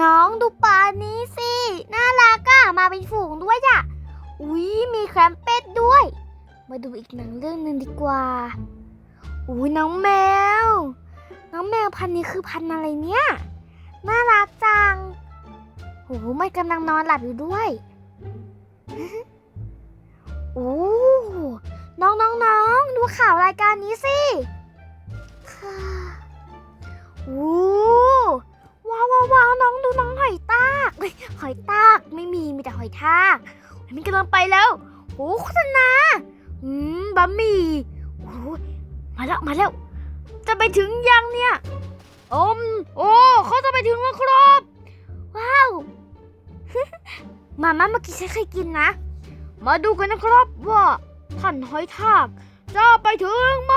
น้องดูปลานี้สิ น่ารักอะมาเป็นฝูงด้วยอะอุ๊ยมีแครมเป็ดด้วย มาดูอีกหนังเรื่องหนึ่งดีกว่า อุ๊ยน้องแมว น้องแมวพันนี้คือพันอะไรเนี่ย น่ารักจังโหมันกำลังนอนหลับอยู่ด้วยโอ้น้องน้องน้องดูข่าวรายการนี้สิ ทากมันกำลังไปแล้วโอ้โฆษณาอืมบะหมี่โอ้มาแล้วมาแล้ว จะไปถึงยังเนี่ยอมโอ้เขาจะไปถึงแล้วครับ ว้าวมาม่าเมื่อกี้ฉันเคยกินนะ มาดูกันนะครับว่าท่านหอยทากจะไปถึงไหม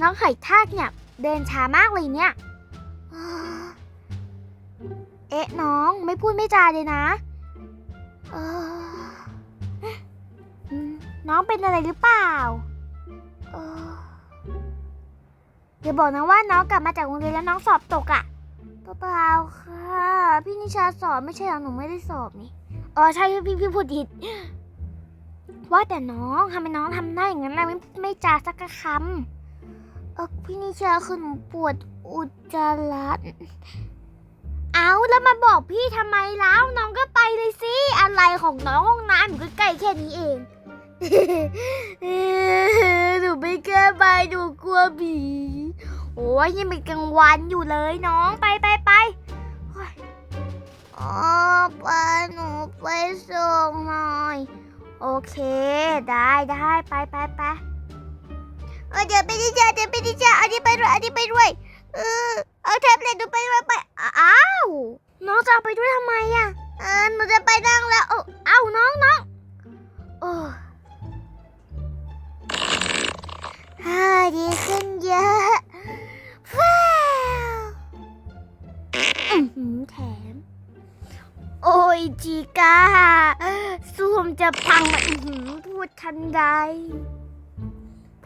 น้องหอยทากเนี่ย เดินช้ามากเลยเนี่ย เอ๊ะน้องไม่พูดไม่จาเลยนะเออน้องเป็นอะไรหรือเปล่าเอออย่าบอกนะว่าน้องกลับมาจากโรงเรียนแล้วน้องสอบตกอะ่ะเปล่าค่ะ พี่นิชาสอบไม่ใช่เหรอหนูไม่ได้สอบนี่อ๋อใช่พี่พี่พูดผิดว่าแต่น้องทำไมน้องทำหน้าอย่างนั้นนะไม่ไม่จาสักคำเออพี่นิชาคือหนูปวดอุจจาระ เอาแล้วมาบอกพี่ทำไมแล้วน้องก็ไปเลยสิ อะไรของน้องห้องน้ำอยู่ใกล้ๆแค่นี้เอง หนูไม่กล้าไปหนูกลัวผีโอ้ยยังเป็นกลางวันอยู่เลยน้องไปไปไปอ๋อปาหนูไปส่งหน่อย โอเค ได้ได้ไปไปไปเดี๋ยวไปดิจ้าเดี๋ยวไปดิจ้าอันนี้ไปด้วยอันนี้ไปด้วยเออ เอาแท็บเล็ตหนูไปด้วยไปอ้าวน้องจะเอาไปด้วยทำไมอะเออหนูจะไปนั่งแล้วเอ้าน้องน้องโอ้ฮ่าดีขึ้นเยอะว้าวหือแถม โอ้ยจีก้าซูมจะพังมาอื้อหือพูดทันใด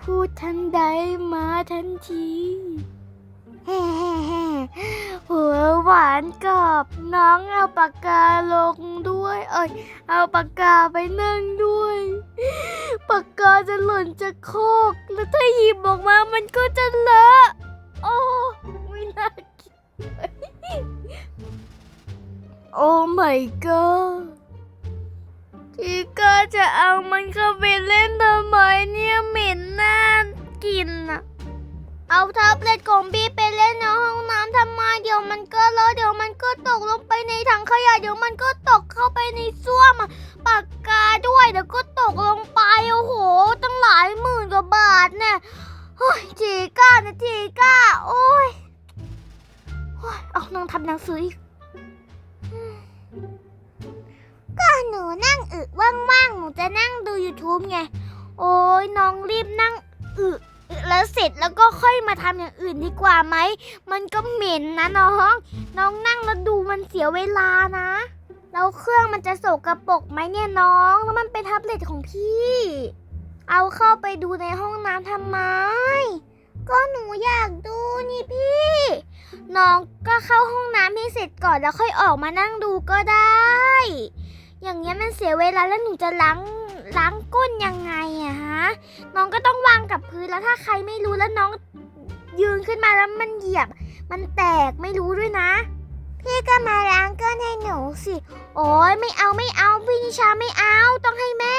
พูดทันใดมาทันทีแฮ่ๆหัวหวานกรอบน้องเอาปากกาลงด้วย เอ้ยเอาปากกาไปนั่งด้วย ปากกาจะหล่นจากโคก แล้วถ้าหยิบออกมามันก็จะเลอะโอ้ไม่น่ากินโอ้ my god ทีก็จะเอามันเข้าไปเล่นทำไมเนี่ยเหม็นน่ากินอะ เอาแท็บเล็ตของพี่ไปเล่นในห้องน้ำทำไมเดี๋ยวมันก็เลอะเดี๋ยวมันก็ตกลงไปในถังขยะเดี๋ยวมันก็ตกเข้าไปในส้วมปากกาด้วยเดี๋ยวก็ตกลงไปโอ้โห ตั้งหลายหมื่นกว่าบาทเนี่ยโอ้ยจีก้านะจีก้าโอ้ยโอ้ยเอาน้องทำหนังสืออีกก็หนูนั่งอึว่างๆหนูจะนั่งดู YouTube ไง โอ้ยน้องรีบนั่งอึ แล้วเสร็จแล้วก็ค่อยมาทำอย่างอื่นดีกว่าไหม มันก็เหม็นนะน้อง น้องนั่งแล้วดูมันเสียเวลานะแล้วเครื่องมันจะโสกระปรกไหมเนี่ยน้อง แล้วมันเป็นแท็บเล็ตของพี่ เอาเข้าไปดูในห้องน้ำทำไม ก็หนูอยากดูนี่พี่ น้องก็เข้าห้องน้ำให้เสร็จก่อนแล้วค่อยออกมานั่งดูก็ได้ อย่างเงี้ยมันเสียเวลาแล้วหนูจะล้าง ล้างก้นยังไงอะฮะ น้องก็ต้องวางกับพื้นแล้วถ้าใครไม่รู้แล้วน้องยืนขึ้นมาแล้วมันเหยียบ มันแตกไม่รู้ด้วยนะ พี่ก็มาล้างก้นให้หนูสิ โอ้ยไม่เอาไม่เอาพี่นิชาไม่เอาต้องให้แม่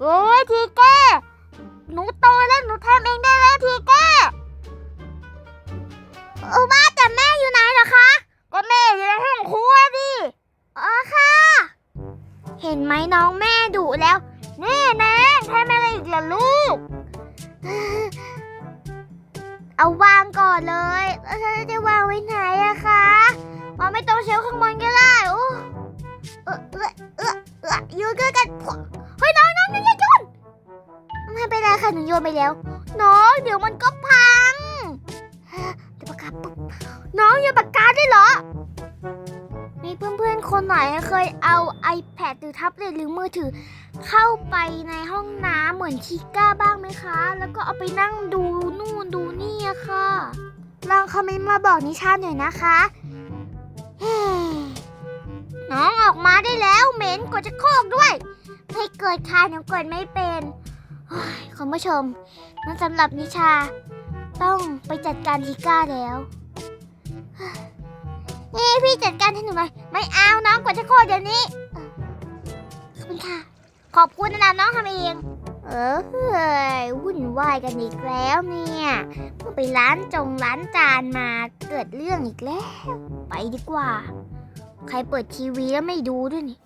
โอ้ยทีแก้หนูโตแล้วหนูทำเองได้แล้วทีแก้เออว่า แล้ว นี่แนงทำอะไรอีกล่ะลูก เอาวางก่อนเลยแล้วฉันจะวางไว้ไหนอะคะวางไม่ตรงเชลข้างบนก็ได้โอ้เออเออเออเออโยนกันกันเฮ้ยน้องน้องอย่าโยนไม่เป็นไรค่ะหนูโยนไปแล้ว น้องเดี๋ยวมันก็พังเดี๋ยวปากกาปุ๊บน้องโยนปากกาได้เหรอนี่มีเพื่อนๆคนไหนเคยเอา iPad หรือแท็บเล็ตหรือมือถือ เข้าไปในห้องน้ำเหมือนชิก้าบ้างไหมคะ แล้วก็เอาไปนั่งดูนู่นดูนี่อะค่ะ ลองคอมเมนต์มาบอกนิชาหน่อยนะคะน้องออกมาได้แล้วเหม็นกดจะโคกด้วยไม่เกิดค่ะหนูเกิดไม่เป็นโอ้ยคุณผู้ชมนั่นสำหรับนิชา ต้องไปจัดการชิก้าแล้วนี่พี่จัดการให้หนูหน่อยไม่เอาน้องกดจะโคตรเดี๋ยวนี้ขอบคุณค่ะ ขอบคุณนะน้องทำเอง เออเฮ้ยวุ่นวายกันอีกแล้วเนี่ยเพิ่งไปร้านจงร้านจานมาเกิดเรื่องอีกแล้ว ไปดีกว่า ใครเปิดทีวีแล้วไม่ดูด้วยนี่